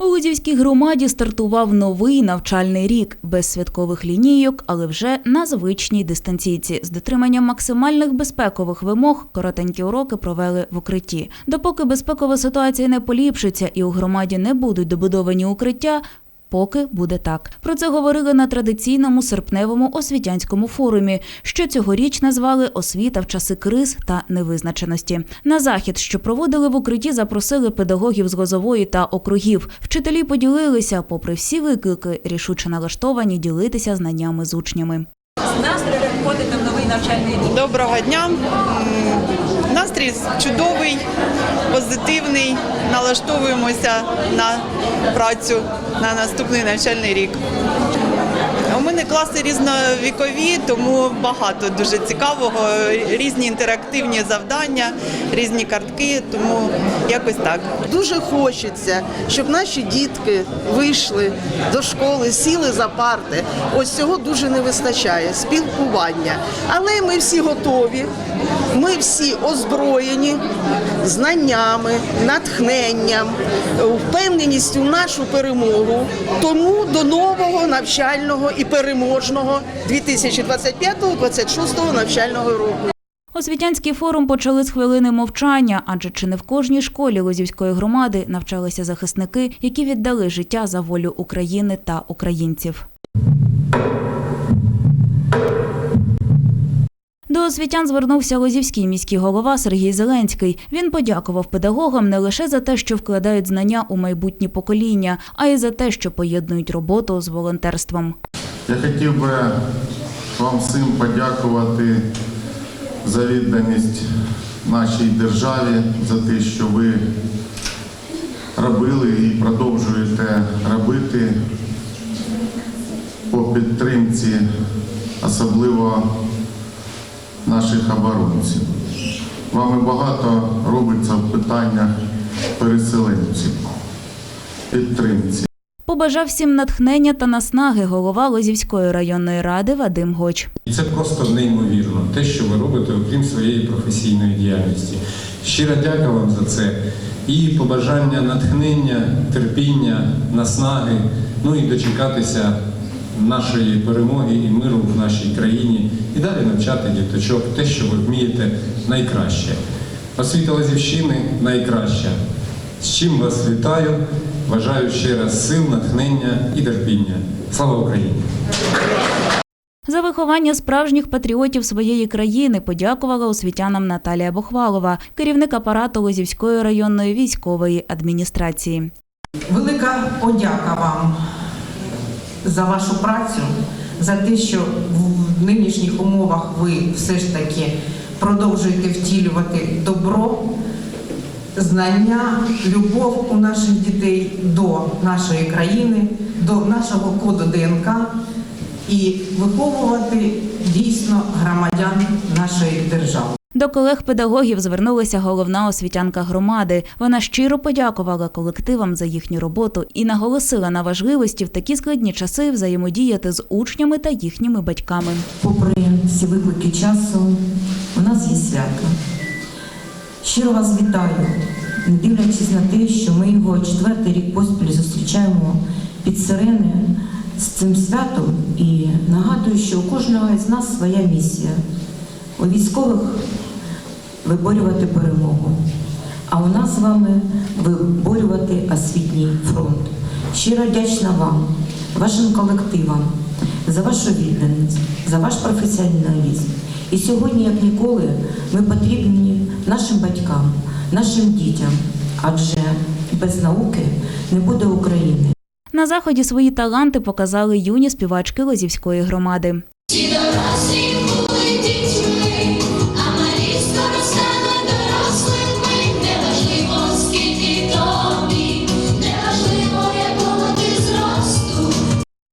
У Лузівській громаді стартував новий навчальний рік без святкових лінійок, але вже на звичній дистанційці з дотриманням максимальних безпекових вимог. Коротенькі уроки провели в укритті. Допоки безпекова ситуація не поліпшиться і у громаді не будуть добудовані укриття. Поки буде так. Про це говорили на традиційному серпневому освітянському форумі, що цьогоріч назвали освіта в часи криз та невизначеності. На захід, що проводили в укритті, запросили педагогів з Лозової та округів. Вчителі поділилися, попри всі виклики, рішуче налаштовані ділитися знаннями з учнями. з настроєм в новий навчальний рік. Доброго дня. Настрій чудовий, позитивний. Налаштовуємося на працю на наступний навчальний рік. У мене класи різновікові, тому багато дуже цікавого. Різні інтерактивні завдання, різні картки, тому якось так. Дуже хочеться, щоб наші дітки вийшли до школи, сіли за парти. Ось цього дуже не вистачає спілкування. Але ми всі готові, ми всі озброєні знаннями, натхненням, впевненістю в нашу перемогу. Тому до нового навчального і переможного 2025-2026 навчального року. Освітянський форум почали з хвилини мовчання, адже чи не в кожній школі Лозівської громади навчалися захисники, які віддали життя за волю України та українців. До освітян звернувся Лозівський міський голова Сергій Зеленський. Він подякував педагогам не лише за те, що вкладають знання у майбутнє покоління, а й за те, що поєднують роботу з волонтерством. Я хотів би вам всім подякувати за відданість нашій державі, за те, що ви робили і продовжуєте робити по підтримці, особливо наших оборонців. Вами багато робиться в питаннях переселенців, підтримці. Побажав всім натхнення та наснаги голова Лозівської районної ради Вадим Гоч. Це просто неймовірно, те, що ви робите, окрім своєї професійної діяльності. Щира дяка вам за це. І побажання натхнення, терпіння, наснаги, ну і дочекатися нашої перемоги і миру в нашій країні, і далі навчати діточок те, що ви вмієте найкраще. Освіта Лазівщини найкраща. З чим вас вітаю. Бажаю ще раз сил, натхнення і терпіння. Слава Україні! За виховання справжніх патріотів своєї країни подякувала освітянам Наталія Бохвалова, керівник апарату Лозівської районної військової адміністрації. Велика подяка вам за вашу працю, за те, що в нинішніх умовах ви все ж таки продовжуєте втілювати добро, знання, любов у наших дітей до нашої країни, до нашого коду ДНК і виховувати дійсно громадян нашої держави. До колег-педагогів звернулася головна освітянка громади. Вона щиро подякувала колективам за їхню роботу і наголосила на важливості в такі складні часи взаємодіяти з учнями та їхніми батьками. попри всі виклики часу, у нас є свято. Щиро вас вітаю, не дивлячись на те, що ми його четвертий рік поспіль зустрічаємо під сирени з цим святом і нагадую, що у кожного із нас своя місія. У військових виборювати перемогу, а у нас з вами виборювати освітній фронт. Щиро вдячна вам, вашим колективам, за вашу відданість, за ваш професіоналізм. І сьогодні, як ніколи, ми потрібні нашим батькам, нашим дітям, адже без науки не буде України. На заході свої таланти показали юні співачки Лозівської громади.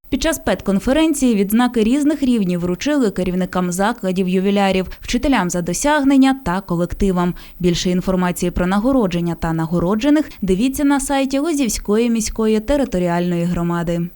Під час педконференції відзнаки різних рівнів вручили керівникам закладів ювілярів, вчителям за досягнення та колективам. Більше інформації про нагородження та нагороджених дивіться на сайті Лозівської міської територіальної громади.